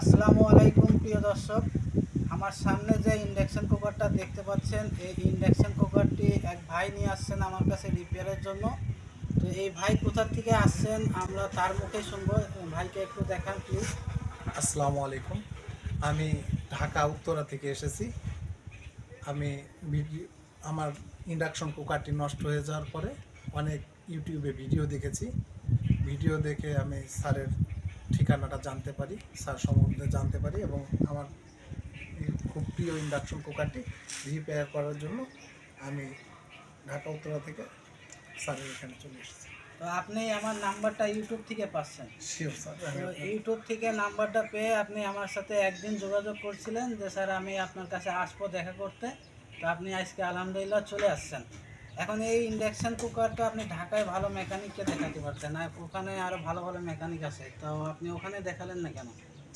আসসালামু আলাইকুম, প্রিয় দর্শক। আমার সামনে যে ইন্ডাকশন কুকারটা দেখতে পাচ্ছেন, এই ইন্ডাকশান কুকারটি এক ভাই নিয়ে আসছেন আমার কাছে রিপেয়ারের জন্য। তো এই ভাই কোথা থেকে আসছেন, আমরা তার মুখে শুনব। ভাইকে একটু দেখান প্লিজ আসসালামু আলাইকুম। আমি ঢাকা, উত্তরা থেকে এসেছি। আমি আমার ইন্ডাকশন কুকারটি নষ্ট হয়ে যাওয়ার পরে অনেক ইউটিউবে ভিডিও দেখেছি। ভিডিও দেখে আমি স্যারের ঠিকানাটা জানতে পারি স্যার সম্বন্ধে জানতে পারি এবং আমার খুব প্রিয় ইন্ডাকশন কুকারটি রিপেয়ার করার জন্য আমি ঢাকা উত্তরা থেকে স্যারের এখানে চলে এসেছি। তো আপনি আমার নাম্বারটা ইউটিউব থেকে পাচ্ছেন? শিওর স্যার ইউটিউব থেকে নাম্বারটা পেয়ে আপনি আমার সাথে একদিন যোগাযোগ করছিলেন যে স্যার আমি আপনার কাছে আসব দেখা করতে। তো আপনি আজকে আলহামদুলিল্লাহ চলে আসছেন। এখন এই ইন্ডাকশন কুকারটা আপনি ঢাকায় ভালো মেকানিককে দেখাতে পারতেন, আর ওখানে আরও ভালো ভালো মেকানিক আছে। তো আপনি ওখানে দেখালেন না কেন?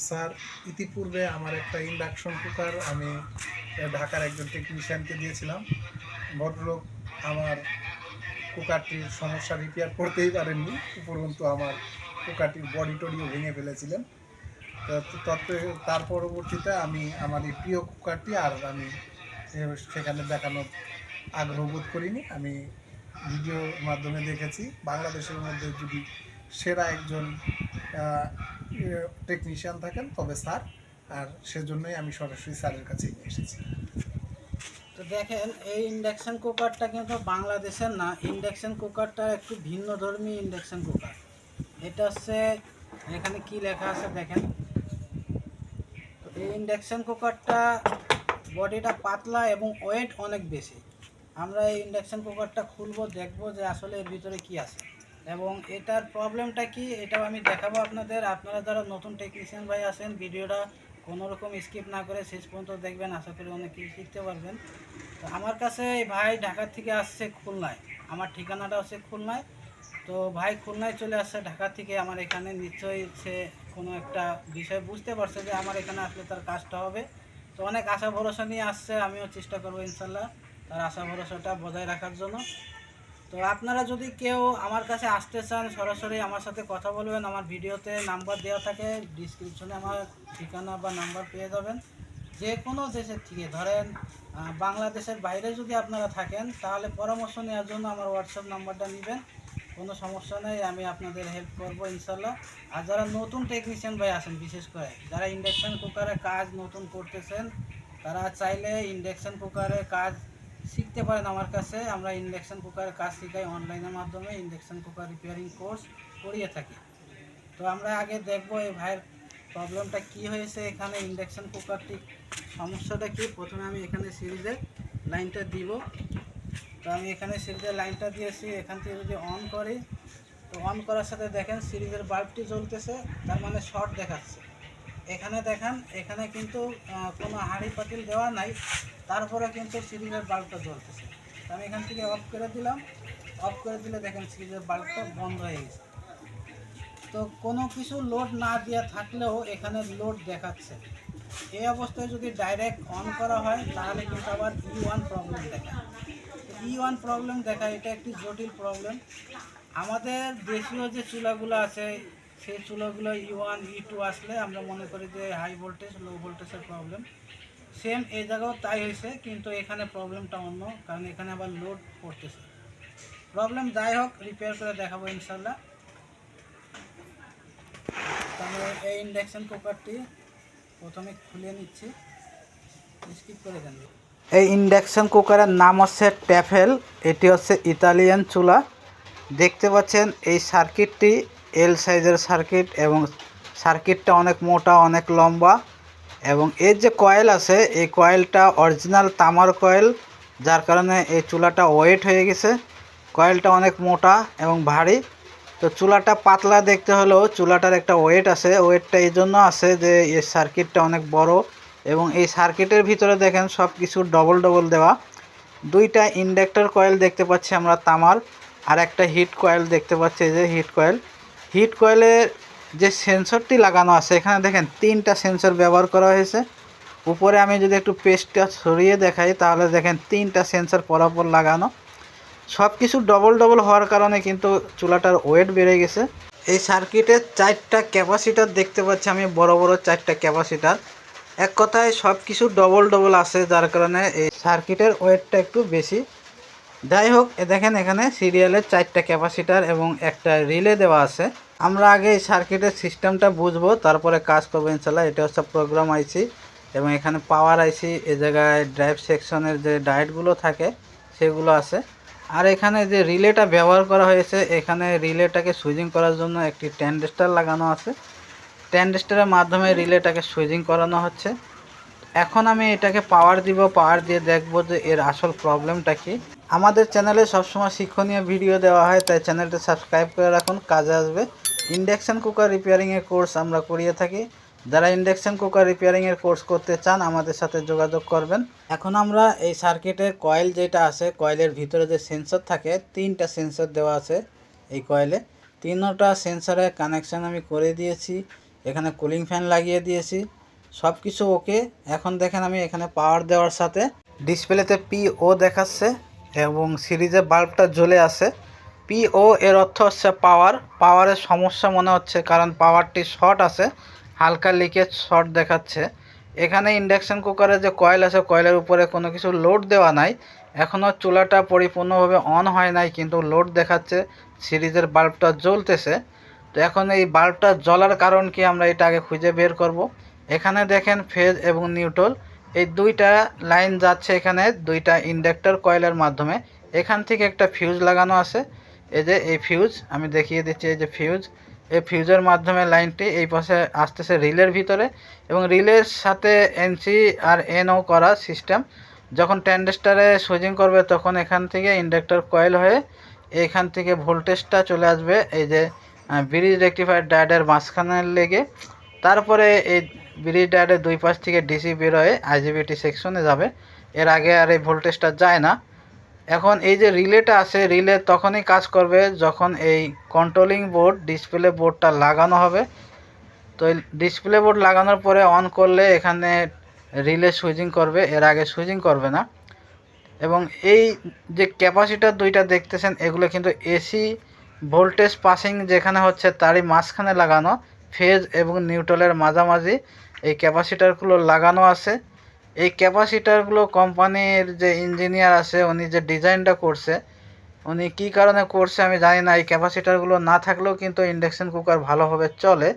স্যার, ইতিপূর্বে আমার একটা ইন্ডাকশন কুকার আমি ঢাকার একজন টেকনিশিয়ানকে দিয়েছিলাম। ভদ্রলোক আমার কুকারটির সমস্যা রিপেয়ার করতেই পারেননি, উপরন্তু আমার কুকারটির বডি টডিও ভেঙে ফেলেছিলেন। তার পরবর্তীতে আমি আমার এই প্রিয় কুকারটি আর আমি সেখানে দেখানোর আগ্রহ বোধ করিনি। আমি ভিডিওর মাধ্যমে দেখেছি। বাংলাদেশের মধ্যে যদি সেরা একজন টেকনিশিয়ান থাকেন, তবে স্যার। আর সেজন্যই আমি সরাসরি স্যারের কাছে নিয়ে এসেছি। তো দেখেন, এই ইন্ডাকশন কুকারটা কিন্তু বাংলাদেশের না। ইন্ডাকশন কুকারটা একটু ভিন্ন ধর্মী ইন্ডাকশন কুকার এটা হচ্ছে, এখানে কি লেখা আছে দেখেন? এই ইন্ডাকশন কুকারটা বডিটা পাতলা এবং ওয়েট অনেক বেশি। আমরা এই ইন্ডাকশান কুকারটা খুলবো, দেখব যে আসলে এর ভিতরে কি আছে। এবং এটার প্রবলেমটা কি, এটাও আমি দেখাবো আপনাদের। আপনারা যারা নতুন টেকনিশিয়ান ভাই আছেন, ভিডিওটা কোনো রকম স্কিপ না করে শেষ পর্যন্ত দেখবেন। আশা করি অনেক কিছু শিখতে পারবেন। তো আমার কাছে এই ভাই ঢাকা থেকে আসছে খুলনায়। আমার ঠিকানাটা হচ্ছে খুলনায়। তো ভাই খুলনায় চলে আসছে ঢাকা থেকে। আমার এখানে নিশ্চয়ই সে কোনো একটা বিষয় বুঝতে পারছে যে আমার এখানে আসলে তার কাজটা হবে। তো অনেক আশা ভরসা নিয়ে আসছে। আমিও চেষ্টা করব ইনশাল্লাহ। তার আশা ভরসাটা বজায় রাখার জন্য। তো আপনারা যদি কেউ আমার কাছে আসতে চান, সরাসরি আমার সাথে কথা বলবেন, আমার ভিডিওতে নাম্বার দেওয়া থাকে ডিসক্রিপশনে আমার ঠিকানা বা নাম্বার পেয়ে যাবেন। যে কোনো দেশের থেকে, ধরেন বাংলাদেশের বাইরে যদি আপনারা থাকেন, তাহলে পরামর্শ নেওয়ার জন্য আমার হোয়াটসঅ্যাপ নাম্বারটা নেবেন। কোনো সমস্যা নেই, আমি আপনাদের হেল্প করব ইনশাল্লাহ। আর যারা নতুন টেকনিশিয়ান ভাই আছেন, বিশেষ করে, যারা ইন্ডাকশন কুকারে কাজ নতুন করতেছেন, তারা চাইলে ইন্ডাকশন কুকারে কাজ শিখতে পারেন আমার কাছে। আমরা ইন্ডাকশান কুকারের কাজ শিখাই অনলাইনের মাধ্যমে ইন্ডাকশন কুকার রিপেয়ারিং কোর্স করিয়ে থাকি। তো আমরা আগে দেখব এই ভাইয়ের প্রবলেমটা কি হয়েছে এখানে ইন্ডাকশন কুকারটি সমস্যাটা কি? প্রথমে আমি এখানে সিরিজের লাইনটা দিব। তো আমি এখানে সিরিজের লাইনটা দিয়েছি, এখান থেকে যদি অন করি, তো অন করার সাথে দেখেন সিরিজের বাল্বটি জ্বলতেছে, তার মানে শর্ট দেখাচ্ছে। এখানে দেখেন, এখানে কিন্তু কোনো হাঁড়ি পাতিল দেওয়া নাই। তারপরে কিন্তু সিরিজের বাল্বটা জ্বলতেছে। আমি এখান থেকে অফ করে দিলাম। অফ করে দিলে দেখেন সিরিজের বাল্বটা বন্ধ হয়ে গেছে। তো কোনো কিছু লোড না দেওয়া থাকলেও এখানে লোড দেখাচ্ছে। এই অবস্থায় যদি ডাইরেক্ট অন করা হয়, তাহলে কিন্তু আবার ই ওয়ান প্রবলেম দেখায়। ই ওয়ান প্রবলেম দেখায়, এটা একটি জটিল প্রবলেম আমাদের দেশীয় যে চুলাগুলো আছে, সেই চুলাগুলো ই ওয়ান ই টু আসলে আমরা মনে করি যে হাই ভোল্টেজ লো ভোল্টেজের প্রবলেম সেম এই জায়গাও তাই হয়েছে, কিন্তু এখানে প্রবলেমটা অন্য, কারণ এখানে আবার লোড পড়তেছে। প্রবলেম যাই হোক রিপেয়ার করে দেখাবো ইনশাল্লাহ তাহলে এই ইন্ডাকশন কুকারটি প্রথমে খুলে নিচ্ছি। স্কিপ করে দেন। এই ইন্ডাকশন কুকারের নাম হচ্ছে ট্যাফেল এটি হচ্ছে ইতালিয়ান চুলা। দেখতে পাচ্ছেন, এই সার্কিটটি এল সাইজের সার্কিট এবং সার্কিটটা অনেক মোটা, অনেক লম্বা। এবং এর যে কয়েল আছে, এই কয়েলটা অরিজিনাল তামার কয়েল যার কারণে এই চুলাটা ওয়েট হয়ে গেছে। কয়েলটা অনেক মোটা এবং ভারী। তো চুলাটা পাতলা দেখতে হলেও চুলাটার একটা ওয়েট আছে। ওয়েটটা এই জন্য আছে যে, এই সার্কিটটা অনেক বড় এবং এই সার্কিটের ভিতরে দেখেন সব কিছু ডবল ডবল দেওয়া। দুইটা ইন্ডাক্টর কয়েল দেখতে পাচ্ছি আমরা তামার, আর একটা হিট কয়েল দেখতে পাচ্ছি যে হিট কয়েল হিট কয়েলের যে সেন্সরটি লাগানো আছে, এখানে দেখেন তিনটা সেন্সর ব্যবহার করা হয়েছে। উপরে আমি যদি একটু পেস্টটা সরিয়ে দেখাই, তাহলে দেখেন তিনটা সেন্সর পরাপর লাগানো। সব কিছু ডবল ডবল হওয়ার কারণে কিন্তু চুলাটার ওয়েট বেড়ে গেছে। এই সার্কিটের চারটা ক্যাপাসিটার দেখতে পাচ্ছি আমি, বড় বড় চারটা ক্যাপাসিটার এক কথায় সব কিছু ডবল ডবল আছে, যার কারণে এই সার্কিটের ওয়েটটা একটু বেশি। যাই হোক দেখেন এখানে সিরিয়ালের চারটা ক্যাপাসিটার এবং একটা রিলে দেওয়া আছে। আমরা আগে এই সার্কিটের সিস্টেমটা বুঝব, তারপরে কাজ করব ইনশাল্লাহ এটা হচ্ছে প্রোগ্রাম আইসি এবং এখানে পাওয়ার আইসি এ জায়গায় ড্রাইভ সেকশনের যে ডায়েটগুলো থাকে, সেগুলো আছে। আর এখানে যে রিলেটা ব্যবহার করা হয়েছে, এখানে রিলেটাকে সুইজিং করার জন্য একটি ট্যান্ডেস্টার লাগানো আছে। ট্যান্ডেস্টারের মাধ্যমে রিলেটাকে সুইজিং করানো হচ্ছে। এখন আমি এটাকে পাওয়ার দিব পাওয়ার দিয়ে দেখব যে এর আসল প্রবলেমটা কি। আমাদের চ্যানেলে সবসময় শিক্ষণীয় ভিডিও দেওয়া হয়, তাই চ্যানেলটা সাবস্ক্রাইব করে রাখুন, কাজে আসবে। ইন্ডাকশান কুকার রিপেয়ারিংয়ের কোর্স আমরা করিয়ে থাকি। যারা ইন্ডাকশান কুকার রিপেয়ারিংয়ের কোর্স করতে চান, আমাদের সাথে যোগাযোগ করবেন। এখন আমরা এই সার্কিটের কয়েল যেটা আছে, কয়েলের ভিতরে যে সেন্সর থাকে, তিনটা সেন্সর দেওয়া আছে এই কয়েলে। তিনটা সেন্সরের কানেকশান আমি করে দিয়েছি, এখানে কুলিং ফ্যান লাগিয়ে দিয়েছি। সব কিছু ওকে। এখন দেখেন আমি এখানে পাওয়ার দেওয়ার সাথে ডিসপ্লেতে পি ও দেখাচ্ছে এবং সিরিজে বাল্বটা জ্বলে আছে। পি ও এর অর্থ হচ্ছে পাওয়ার পাওয়ারের সমস্যা মনে হচ্ছে কারণ পাওয়ারটি শর্ট আছে। হালকা লিকেজ শর্ট দেখাচ্ছে। এখানে ইন্ডাকশন কুকারে যে কয়েল আছে কয়েলের উপরে কোনো কিছু লোড দেওয়া নাই। এখনও চুলাটা পরিপূর্ণভাবে অন হয় নাই, কিন্তু লোড দেখাচ্ছে। সিরিজের বাল্বটা জ্বলতেছে। তো এখন এই বাল্বটা জ্বলার কারণ কি আমরা এটা আগে খুঁজে বের করব। এখানে দেখেন ফেজ এবং নিউট্রাল এই দুইটা লাইন যাচ্ছে এখানে, দুইটা ইন্ডাক্টর কয়েলের মাধ্যমে। এখান থেকে একটা ফিউজ লাগানো আছে। এই যে এই ফিউজ আমি দেখিয়ে দিচ্ছি এই যে ফিউজ এই ফিউজের মাধ্যমে লাইনটি এই পাশে আসতেছে রিলের ভিতরে এবং রিলের সাথে এনসি আর এনও করা সিস্টেম যখন ট্যান্ডেস্টারে সুইচিং করবে, তখন এখান থেকে ইন্ডাক্টর কয়েল হয়ে এখান থেকে ভোল্টেজটা চলে আসবে এই যে ব্রিজ রেক্টিফায়ার ডায়েটের মাঝখানে লেগে। তারপরে এই ব্রিজ ডায়েটের দুই পাশ থেকে ডিসি বের হয়ে আইজিবিটি সেকশনে যাবে। এর আগে আর এই ভোল্টেজটা যায় না। এখন এই যে রিলেটা আছে, রিলে তখনই কাজ করবে যখন এই কন্ট্রোলিং বোর্ড ডিসপ্লে বোর্ডটা লাগানো হবে। তো ডিসপ্লে বোর্ড লাগানোর পরে অন করলে এখানে রিলে সুইচিং করবে, এর আগে সুইচিং করবে না। এবং এই যে ক্যাপাসিটার দুইটা দেখতেছেন, এগুলো কিন্তু এসি ভোল্টেজ পাসিং যেখানে হচ্ছে তারই মাঝখানে লাগানো ফেজ এবং নিউট্রালের মাঝামাঝি। এই ক্যাপাসিটারগুলো লাগানো আছে। এই ক্যাপাসিটারগুলো কোম্পানির যে ইঞ্জিনিয়ার আছে, উনি যে ডিজাইনটা করছে, উনি কী কারণে করছে আমি জানি না। এই ক্যাপাসিটারগুলো না থাকলেও কিন্তু ইন্ডাকশন কুকার ভালোভাবে চলে।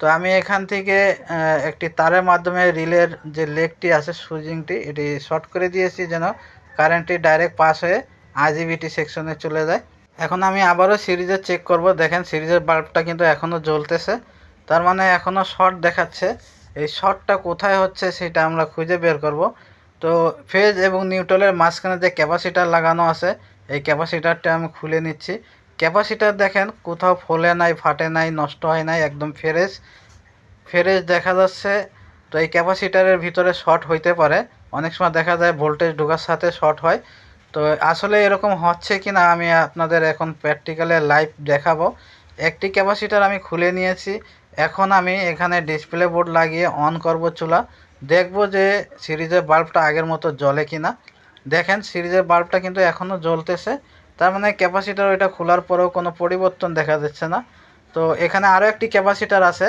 তো আমি এখান থেকে একটি তারের মাধ্যমে রিলের যে লেগটি আছে, সুইচিংটি, এটি শর্ট করে দিয়েছি যেন কারেন্টটি ডাইরেক্ট পাস হয়ে আইজিবিটি সেকশনে চলে যায়। এখন আমি আবারও সিরিজে চেক করব। দেখেন সিরিজের বাল্বটা কিন্তু এখনও জ্বলতেছে। তার মানে এখনও শর্ট দেখাচ্ছে। এই শর্টটা কোথায় হচ্ছে সেটা আমরা খুঁজে বের করব। তো ফেজ এবং নিউট্রালের মাঝখানে যে ক্যাপাসিটার লাগানো আছে, এই ক্যাপাসিটারটা আমি খুলে নিচ্ছি। ক্যাপাসিটার দেখেন, কোথাও ফোলে নাই, ফাটে নাই, নষ্ট হয় নাই, একদম ফ্রেশ। ফ্রেশ দেখা যাচ্ছে। তো এই ক্যাপাসিটারের ভিতরে শর্ট হইতে পারে। অনেক সময় দেখা যায় ভোল্টেজ ঢোকার সাথে শর্ট হয়। তো আসলে এরকম হচ্ছে কি না আমি আপনাদের এখন প্র্যাকটিক্যালে লাইভ দেখাবো। একটি ক্যাপাসিটার আমি খুলে নিয়েছি। এখন আমি এখানে ডিসপ্লে বোর্ড লাগিয়ে অন করব চুলা। দেখব যে সিরিজের বাল্বটা আগের মতো জ্বলে কি না দেখেন, সিরিজের বাল্বটা কিন্তু এখনও জ্বলতেছে। তার মানে ক্যাপাসিটার ওইটা খোলার পরেও কোনো পরিবর্তন দেখা যাচ্ছে না। তো এখানে আরও একটি ক্যাপাসিটার আছে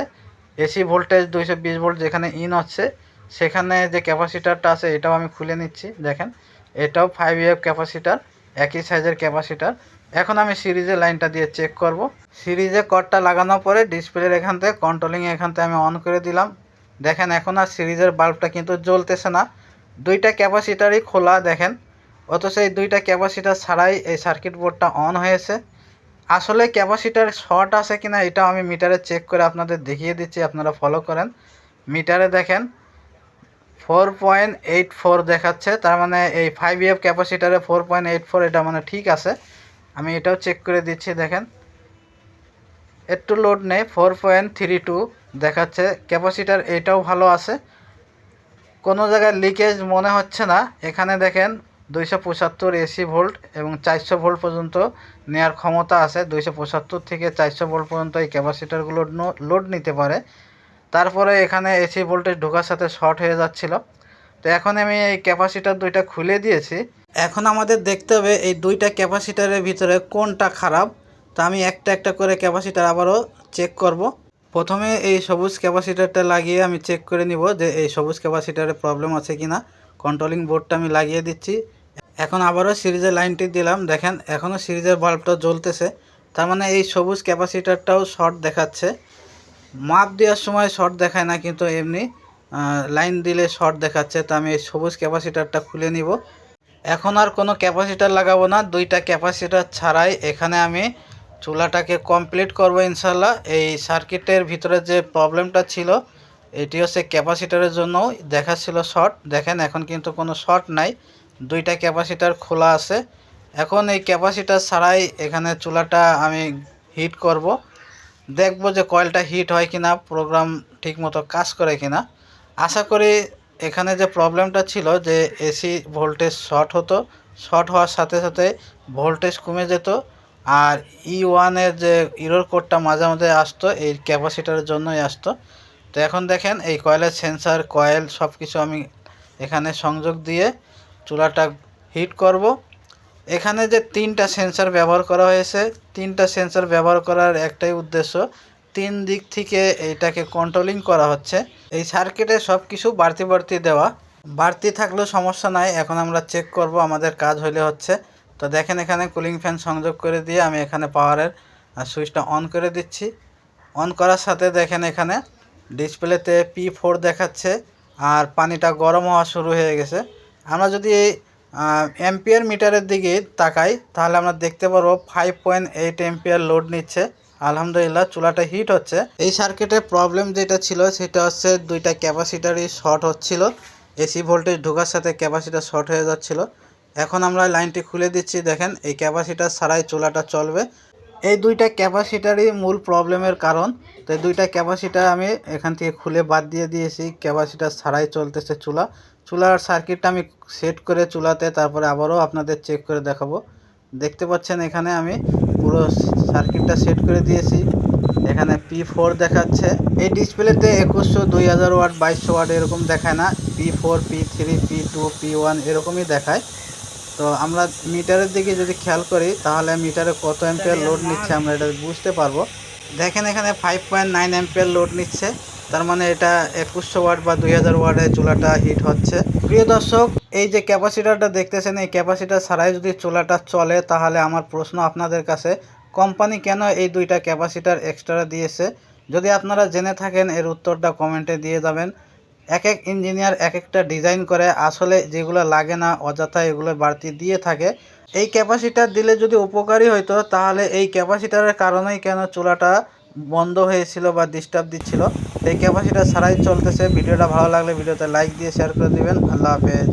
এসি ভোল্টেজ দুইশো বিশ ভোল্ট যেখানে ইন হচ্ছে। সেখানে যে ক্যাপাসিটারটা আছে, এটাও আমি খুলে নিচ্ছি। দেখেন, এটাও ফাইভ ইএফ ক্যাপাসিটার একই সাইজের ক্যাপাসিটার এখন আমি সিরিজে লাইনটা দিয়ে চেক করব। সিরিজে কর্ডটা লাগানোর পরে ডিসপ্লের এখান থেকে কন্ট্রোলিং এখান থেকে আমি অন করে দিলাম। দেখেন, এখন আর সিরিজের বাল্বটা কিন্তু জ্বলতেছে না। দুইটা ক্যাপাসিটারই খোলা, দেখেন। অথচ এই দুইটা ক্যাপাসিটার ছাড়াই এই সার্কিট বোর্ডটা অন হয়েছে। আসলে ক্যাপাসিটার শর্ট আছে কিনা, এটাও আমি মিটারে চেক করে আপনাদের দেখিয়ে দিচ্ছি, আপনারা ফলো করেন। মিটারে দেখেন ফোর পয়েন্ট এইট ফোর দেখাচ্ছে। তার মানে এই ফাইভ ইএফ ক্যাপাসিটারে ফোর পয়েন্ট এইট ফোর এটা মানে ঠিক আছে। আমি এটাও চেক করে দিচ্ছি, দেখেন। একটু লোড নেই ফোর পয়েন্ট থ্রি টু দেখাচ্ছে। ক্যাপাসিটার এটাও ভালো আছে। কোনো জায়গায় লিকেজ মনে হচ্ছে না। এখানে দেখেন, দুইশো পঁচাত্তর এসি ভোল্ট এবং চারশো ভোল্ট পর্যন্ত নেওয়ার ক্ষমতা আছে। দুইশো পঁচাত্তর থেকে চারশো ভোল্ট পর্যন্ত এই ক্যাপাসিটারগুলো লোড নিতে পারে। তারপরে এখানে এসি ভোল্টেজ ঢোকার সাথে শর্ট হয়ে যাচ্ছিল। তো এখন আমি এই ক্যাপাসিটার দুইটা খুলে দিয়েছি। এখন আমাদের দেখতে হবে এই দুইটা ক্যাপাসিটারের ভিতরে কোনটা খারাপ। তো আমি একটা একটা করে ক্যাপাসিটার আবারও চেক করব। প্রথমে এই সবুজ ক্যাপাসিটারটা লাগিয়ে আমি চেক করে নিব যে এই সবুজ ক্যাপাসিটারে প্রবলেম আছে কি না কন্ট্রোলিং বোর্ডটা আমি লাগিয়ে দিচ্ছি। এখন আবারও সিরিজের লাইনটি দিলাম। দেখেন এখনও সিরিজের বাল্বটা জ্বলতেছে। তার মানে এই সবুজ ক্যাপাসিটারটাও শর্ট দেখাচ্ছে। মাপ দেওয়ার সময় শর্ট দেখায় না, কিন্তু এমনি লাইন দিলে শর্ট দেখাচ্ছে। তো আমি এই সবুজ ক্যাপাসিটারটা খুলে নিব। এখন আর কোনো ক্যাপাসিটার লাগাবো না, দুইটা ক্যাপাসিটার ছাড়াই এখানে আমি চুলাটাকে কমপ্লিট করব ইনশাল্লাহ। এই সার্কিটের ভিতরে যে প্রবলেমটা ছিল এটি হচ্ছে ক্যাপাসিটারের জন্য দেখাচ্ছিল শর্ট দেখেন, এখন কিন্তু কোনো শর্ট নাই, দুইটা ক্যাপাসিটার খোলা আছে। এখন এই ক্যাপাসিটার ছাড়াই এখানে চুলাটা আমি হিট করব। দেখব যে কয়েলটা হিট হয় কিনা প্রোগ্রাম ঠিকমতো কাজ করে কিনা। আশা করি এখানে যে প্রবলেমটা ছিল যে এসি ভোল্টেজ শর্ট হতো, শর্ট হওয়ার সাথে সাথে ভোল্টেজ কমে যেত আর ই ওয়ানের যে ইরোর কোডটা মাঝে মাঝে আসতো, এই ক্যাপাসিটারের জন্যই আসতো। তো এখন দেখেন এই কয়েলের সেন্সার কয়েল সব কিছু আমি এখানে সংযোগ দিয়ে চুলাটা হিট করব। এখানে যে তিনটা সেন্সার ব্যবহার করা হয়েছে, তিনটা সেন্সার ব্যবহার করার একটাই উদ্দেশ্য তিন দিক থেকে এইটাকে কন্ট্রোলিং করা হচ্ছে। এই সার্কিটে সব কিছু বাড়তি বাড়তি দেওয়া। বাড়তি থাকলেও সমস্যা নাই, এখন আমরা চেক করব, আমাদের কাজ হলে হচ্ছে। তো দেখেন এখানে কুলিং ফ্যান সংযোগ করে দিয়ে আমি এখানে পাওয়ারের সুইচটা অন করে দিচ্ছি। অন করার সাথে দেখেন এখানে ডিসপ্লেতে পি ফোর দেখাচ্ছে, আর পানিটা গরম হওয়া শুরু হয়ে গেছে। আমরা যদি এই এম্পিয়ার মিটারের দিকে তাকাই, তাহলে আমরা দেখতে পারব five point eight ampere load নিচ্ছে। আলহামদুলিল্লাহ, চুলাটা হিট হচ্ছে। এই সার্কিটের প্রবলেম যেটা ছিল, সেটা হচ্ছে দুইটা ক্যাপাসিটারই শর্ট হচ্ছিল। এসি ভোল্টেজ ঢোকার সাথে ক্যাপাসিটার শর্ট হয়ে যাচ্ছিল। এখন আমরা লাইনটি খুলে দিচ্ছি, দেখেন, এই ক্যাপাসিটার ছাড়াই চুলাটা চলবে। এই দুইটা ক্যাপাসিটারই মূল প্রবলেমের কারণ। তো এই দুইটা ক্যাপাসিটার আমি এখান থেকে খুলে বাদ দিয়ে দিয়েছি ক্যাপাসিটার ছাড়াই চলতেছে চুলা। চুলার সার্কিটটা আমি সেট করে চুলাতে, তারপরে আবারও আপনাদের চেক করে দেখাবো। দেখতে পাচ্ছেন এখানে আমি পুরো সার্কিটটা সেট করে দিয়েছি। এখানে পি ফোর দেখাচ্ছে। এই ডিসপ্লেতে একুশশো, দুই হাজার ওয়াট, বাইশশো ওয়াট এরকম দেখায় না। P four P three P two P one এরকমই দেখায়। তো আমরা মিটারের দিকে যদি খেয়াল করি, তাহলে মিটারে কত অ্যাম্পিয়ার লোড নিচ্ছে আমরা এটা বুঝতে পারব। দেখেন এখানে five point nine ampere load নিচ্ছে। তার মানে এটা একুশশো ওয়াট বা দুই হাজার ওয়াটে চুলাটা হিট হচ্ছে। প্রিয় দর্শক এই যে ক্যাপাসিটারটা দেখতেছেন, এই ক্যাপাসিটার ছাড়াই যদি চুলাটা চলে, তাহলে আমার প্রশ্ন আপনাদের কাছে, কোম্পানি কেন এই দুইটা ক্যাপাসিটার এক্সট্রা দিয়েছে? যদি আপনারা জেনে থাকেন, এর উত্তরটা কমেন্টে দিয়ে যাবেন। এক এক ইঞ্জিনিয়ার এক একটা ডিজাইন করে, আসলে যেগুলো লাগে না, অযথা এগুলো বাড়তি দিয়ে থাকে। এই ক্যাপাসিটার দিলে যদি উপকারী হতো তাহলে এই ক্যাপাসিটারের কারণেই কেন চুলাটা বন্ধ হয়েছিল বা ডিস্টার্ব দিচ্ছিল? এই ক্যাপাসিটার ছাড়াই চলতেছে। ভিডিওটা ভালো লাগলে ভিডিওতে লাইক দিয়ে শেয়ার করে দিবেন। আল্লাহ হাফেজ।